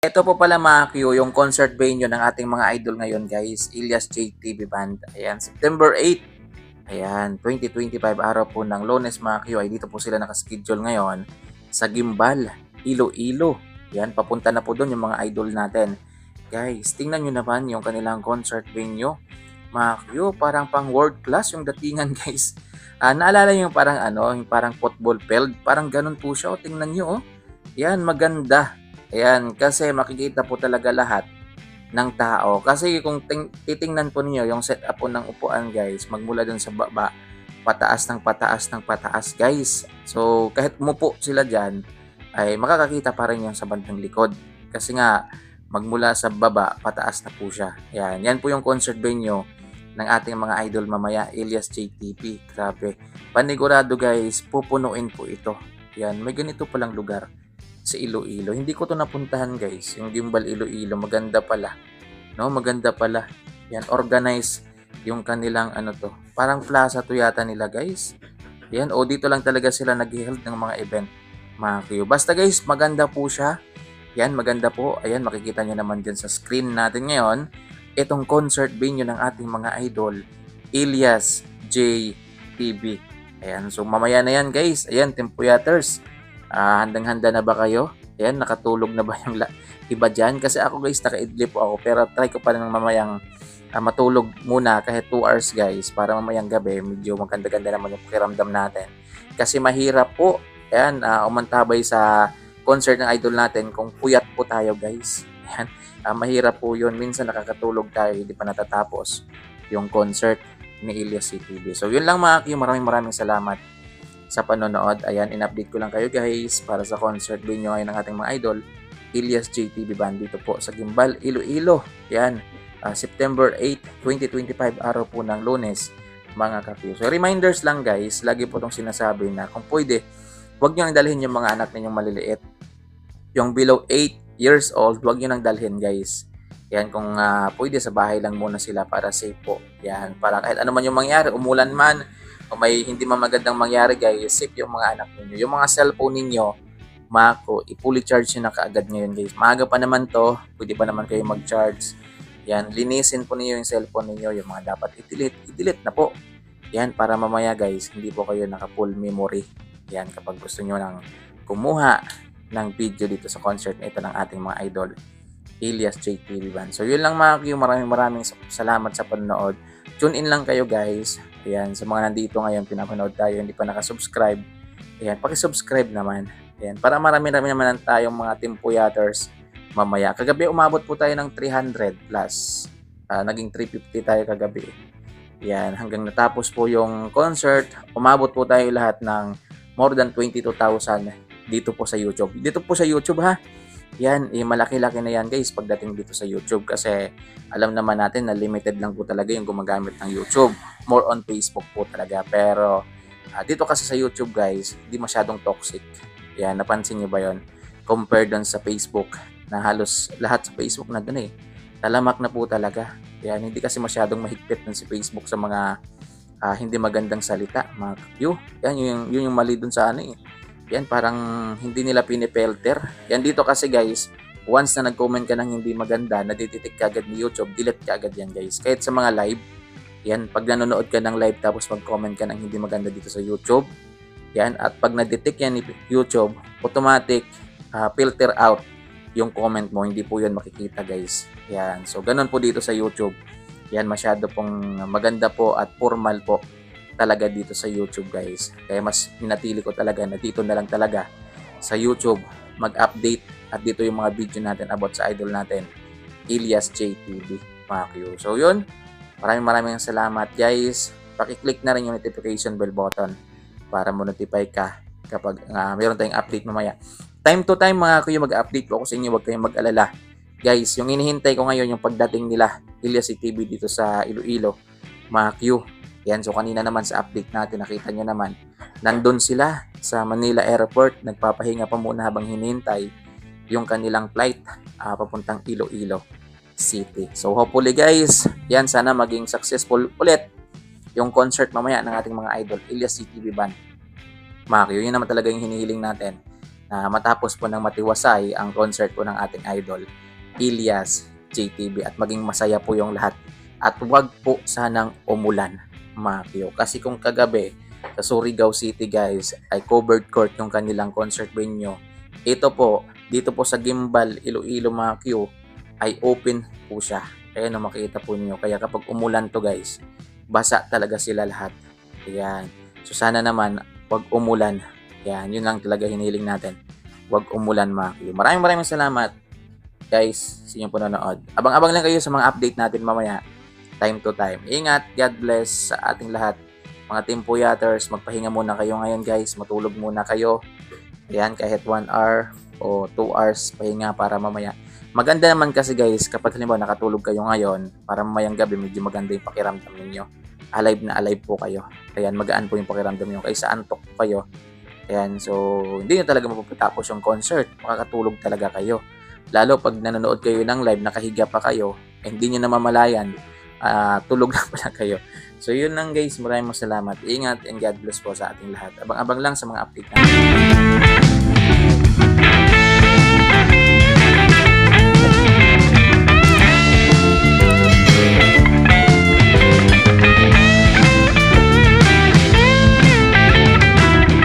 Ito po pala mga Q, yung concert venue ng ating mga idol ngayon guys, Ilyas JTV Band. Ayan, September 8. Ayan, 2025 araw po ng Lones mga Q. Ay dito po sila nakaschedule ngayon sa Gimbal, Iloilo. Ayan, papunta na po doon yung mga idol natin. Guys, tingnan nyo naman yung kanilang concert venue. Mga Q, parang pang world class yung datingan guys. Ah, naalala yung parang ano, yung parang football field. Parang ganun po siya. O, tingnan nyo oh. Yan, maganda. Ayan, kasi makikita po talaga lahat ng tao. Kasi kung ting- titingnan po niyo yung setup po ng upuan guys, magmula dun sa baba, pataas ng pataas ng pataas guys. So kahit umupo sila dyan, ay makakakita pa rin yung sa bandang likod. Kasi nga, magmula sa baba, pataas na po siya. Yan, yan po yung concert venue ng ating mga idol mamaya, Elias JTP. Grabe. Panigurado guys, pupunuin po ito. Yan, may ganito palang lugar sa Iloilo. Hindi ko to napuntahan guys. Yung Gimbal Iloilo, maganda pala. No, maganda pala. Yan, organize yung kanilang ano to. Parang plaza to yata nila guys. Yan, o dito lang talaga sila nag-held ng mga event. Mga kayo. Basta guys, maganda po siya. Yan, maganda po. Ayan, makikita nyo naman dyan sa screen natin ngayon. Itong concert venue ng ating mga idol, Elias J. TV. Ayan, so mamaya na yan guys. Ayan, Tempuyaters. Ah, handang-handa na ba kayo? Ayan, nakatulog na ba yung la- iba dyan? Kasi ako guys, naka-idlip ako. Pero try ko pa rin mamayang ah, matulog muna kahit 2 hours guys. Para mamayang gabi, medyo maganda-ganda naman yung pakiramdam natin. Kasi mahirap po. Ayan, ah, umantabay sa concert ng idol natin kung puyat po tayo guys. Ayan, ah, mahirap po yun. Minsan nakakatulog tayo, hindi pa natatapos yung concert ni Elias CTV. So yun lang mga Q, maraming maraming salamat sa panonood. Ayan, in-update ko lang kayo guys para sa concert venue ngayon ng ating mga idol, Elias JTV Band dito po sa Gimbal, Iloilo. Yan, ah, September 8, 2025, araw po ng lunes, mga kapyo. So reminders lang guys, lagi po itong sinasabi na kung pwede, huwag nyo nang dalhin yung mga anak ninyong maliliit. Yung below 8 years old, huwag nyo nang dalhin guys. Yan, kung ah, pwede sa bahay lang muna sila para safe po. Yan, para kahit ano man yung mangyari, umulan man, o may hindi man magandang mangyari guys, safe yung mga anak ninyo. Yung mga cellphone ninyo, mako, i-fully charge nyo na kaagad ngayon guys. Maaga pa naman to, pwede pa naman kayo mag-charge. Yan, linisin po niyo yung cellphone ninyo, yung mga dapat i-delete, i-delete na po. Yan, para mamaya guys, hindi po kayo naka-full memory. Yan, kapag gusto nyo nang kumuha ng video dito sa concert na ito ng ating mga idol, Elias JTV Band. So yun lang mga Q, maraming maraming salamat sa panonood. Tune in lang kayo guys. Ayan, sa mga nandito ngayon, pinapanood tayo, hindi pa nakasubscribe. Ayan, pakisubscribe naman. Ayan, para marami-rami naman tayong mga Team Puyaters mamaya. Kagabi umabot po tayo ng 300 plus. Ah, naging 350 tayo kagabi. Yan, hanggang natapos po yung concert, umabot po tayo lahat ng more than 22,000 dito po sa YouTube. Dito po sa YouTube ha. Yan, eh, malaki-laki na yan guys pagdating dito sa YouTube kasi alam naman natin na limited lang po talaga yung gumagamit ng YouTube. More on Facebook po talaga. Pero ah, dito kasi sa YouTube guys, hindi masyadong toxic. Yan, napansin nyo ba yon Compare doon sa Facebook na halos lahat sa Facebook na doon eh. Talamak na po talaga. Yan, hindi kasi masyadong mahigpit dun si Facebook sa mga ah, hindi magandang salita. Mga. Yan, yun, yun yung mali dun sa ano eh. Yan, parang hindi nila pinipelter. Yan dito kasi guys, once na nag-comment ka ng hindi maganda, nadidetect ka agad ni YouTube, delete ka agad yan guys. Kahit sa mga live, yan, pag nanonood ka ng live tapos mag-comment ka ng hindi maganda dito sa YouTube, yan, at pag na-detect yan ni YouTube, automatic ah, filter out yung comment mo, hindi po yun makikita guys. Yan, so ganun po dito sa YouTube. Yan, masyado pong maganda po at formal po talaga dito sa YouTube guys. Kaya mas minatili ko talaga na dito na lang talaga sa YouTube mag-update at dito yung mga video natin about sa idol natin, Elias JTV, mga. So yun, maraming maraming salamat guys. Pakiclick na rin yung notification bell button para mo-notify ka kapag uh, mayroon tayong update mamaya. Time to time mga kuya mag-update po ako sa inyo, huwag kayong mag-alala. Guys, yung inihintay ko ngayon yung pagdating nila Elias TV dito sa Iloilo, mga. Yan, so kanina naman sa update natin, nakita nyo naman, nandun sila sa Manila Airport, nagpapahinga pa muna habang hinihintay yung kanilang flight ah, papuntang Iloilo City. So hopefully guys, yan sana maging successful ulit yung concert mamaya ng ating mga idol, Elias CTV Band. Q, yun naman talaga yung hinihiling natin na matapos po ng matiwasay ang concert po ng ating idol, Ilyas JTV at maging masaya po yung lahat. At wag po sanang umulan, Makyo. Kasi kung kagabi sa Surigao City guys ay covered court yung kanilang concert venue. Ito po, dito po sa Gimbal, Iloilo, Makyo ay open po siya. Ayan ang makita po niyo. Kaya kapag umulan to guys, basa talaga sila lahat. Ayan. So sana naman, wag umulan. Yan, yun lang talaga hiniling natin. Huwag umulan kayo. Maraming maraming salamat guys sa inyong panonood. Abang-abang lang kayo sa mga update natin mamaya. Time to time. Ingat, God bless sa ating lahat. Mga Team Puyaters, magpahinga muna kayo ngayon guys. Matulog muna kayo. Ayan, kahit 1 hour o 2 hours pahinga para mamaya. Maganda naman kasi guys, kapag halimbawa nakatulog kayo ngayon, para mamayang gabi medyo maganda yung pakiramdam ninyo. Alive na alive po kayo. Ayan, magaan po yung pakiramdam ninyo. Kaysa antok kayo, Ayan, so hindi nyo talaga mapapatapos yung concert. Makakatulog talaga kayo. Lalo pag nanonood kayo ng live, nakahiga pa kayo, eh, hindi nyo namamalayan, ah, tulog lang pala kayo. So yun lang guys, maraming salamat. Ingat and God bless po sa ating lahat. Abang-abang lang sa mga update natin.